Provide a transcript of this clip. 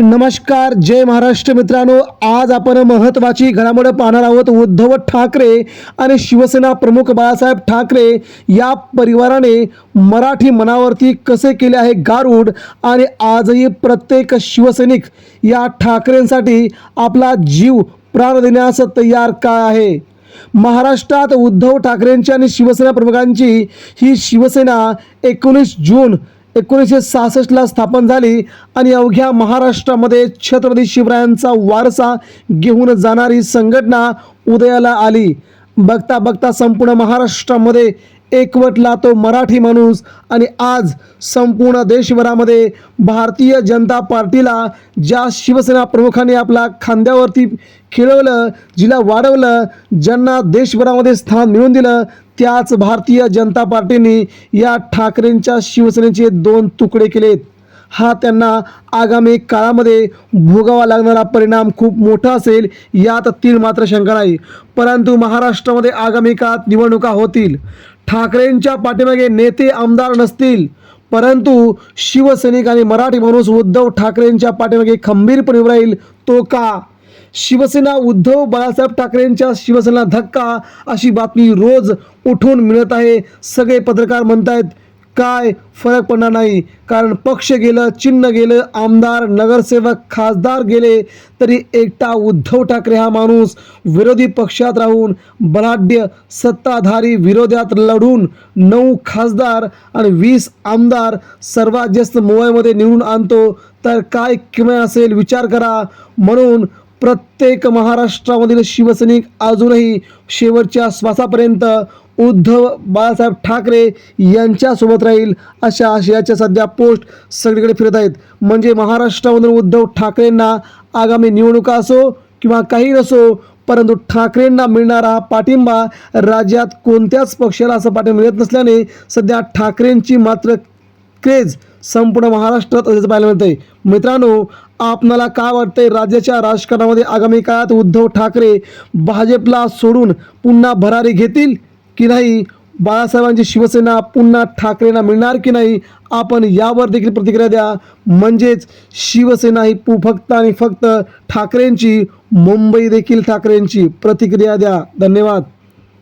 नमस्कार जय महाराष्ट्र मित्रांनो. आज आपण महत्त्वाची घडामोड पाहणार आहोत उद्धव ठाकरे आणि शिवसेना प्रमुख बाळासाहेब ठाकरे या परिवाराने मराठी मनावरती कसे केले आहे गारूड आणि आजही प्रत्येक शिवसैनिक या ठाकरेंसाठी आपला जीव प्राण देण्यास तयार का आहे? महाराष्ट्रात उद्धव ठाकरेंची आणि शिवसेना प्रमुखांची ही शिवसेना एकोणीस जून एकोणीसशे सहासष्टला स्थापन झाली आणि अवघ्या महाराष्ट्रामध्ये छत्रपती शिवरायांचा वारसा घेऊन जाणारी संघटना उदयाला आली. बघता बघता संपूर्ण महाराष्ट्रामध्ये एकवटला तो मराठी माणूस आणि आज संपूर्ण देशभरामध्ये भारतीय जनता पार्टीला ज्या शिवसेना प्रमुखांनी आपला खांद्यावरती खिळवलं जिला वाढवलं ज्यांना देशभरामध्ये स्थान मिळवून दिलं त्याच भारतीय जनता पार्टीने या ठाकरेंच्या शिवसेनेचे दोन तुकडे केलेत. हा त्यांना आगामी काळामध्ये भोगावा लागणारा परिणाम खूप मोठा असेल यात तीन मात्र शंका नाही. परंतु महाराष्ट्रामध्ये आगामी काळात निवडणुका होतील. ठाकरेंच्या पाठीमागे नेते आमदार नसतील परंतु शिवसैनिक आणि मराठी माणूस उद्धव ठाकरेंच्या पाठीमागे खंबीरपणे राहील तो का? शिवसेना उद्धव बाळासाहेब ठाकरेंच्या शिवसेना धक्का अशी बातमी रोज उठून मिळत आहे. सगळे पत्रकार म्हणत आहेत काय फरक पडणार नाही. कारण पक्ष गेलं चिन्ह गेलं आमदार नगरसेवक खासदार गेले तरी एकटा उद्धव ठाकरे हा माणूस विरोधी पक्षात राहून बलाढ्य सत्ताधारी विरोधात लढून नऊ खासदार आणि वीस आमदार सर्वात जास्त मुंबईमध्ये निवडून आणतो. तर काय किमान असेल विचार करा. म्हणून प्रत्येक महाराष्ट्रामधील शिवसैनिक अजूनही शेवटच्या श्वासापर्यंत उद्धव बाळासाहेब ठाकरे यांच्यासोबत राहील अशा आशयाच्या सध्या पोस्ट सगळीकडे फिरत आहेत. म्हणजे महाराष्ट्रामधून उद्धव ठाकरेंना आगामी निवडणुका असो किंवा काही नसो परंतु ठाकरेंना मिळणारा पाठिंबा राज्यात कोणत्याच पक्षाला असं पाठिंबा मिळत नसल्याने सध्या ठाकरेंची मात्र क्रेज संपूर्ण महाराष्ट्रात असल्याचं पाहायला मिळतंय. मित्रांनो आपणाला काय वाटतंय? राज्याच्या राजकारणामध्ये आगामी काळात उद्धव ठाकरे भाजपला सोडून पुन्हा भरारी घेतील? की नाही? बाळासाहेबांची शिवसेना पुन्हा ठाकरेंना मिळणार की नाही? आपण यावर देखील प्रतिक्रिया द्या. म्हणजेच शिवसेना ही पु फक्त आणि फक्त ठाकरेंची मुंबई देखील ठाकरेंची प्रतिक्रिया द्या. धन्यवाद.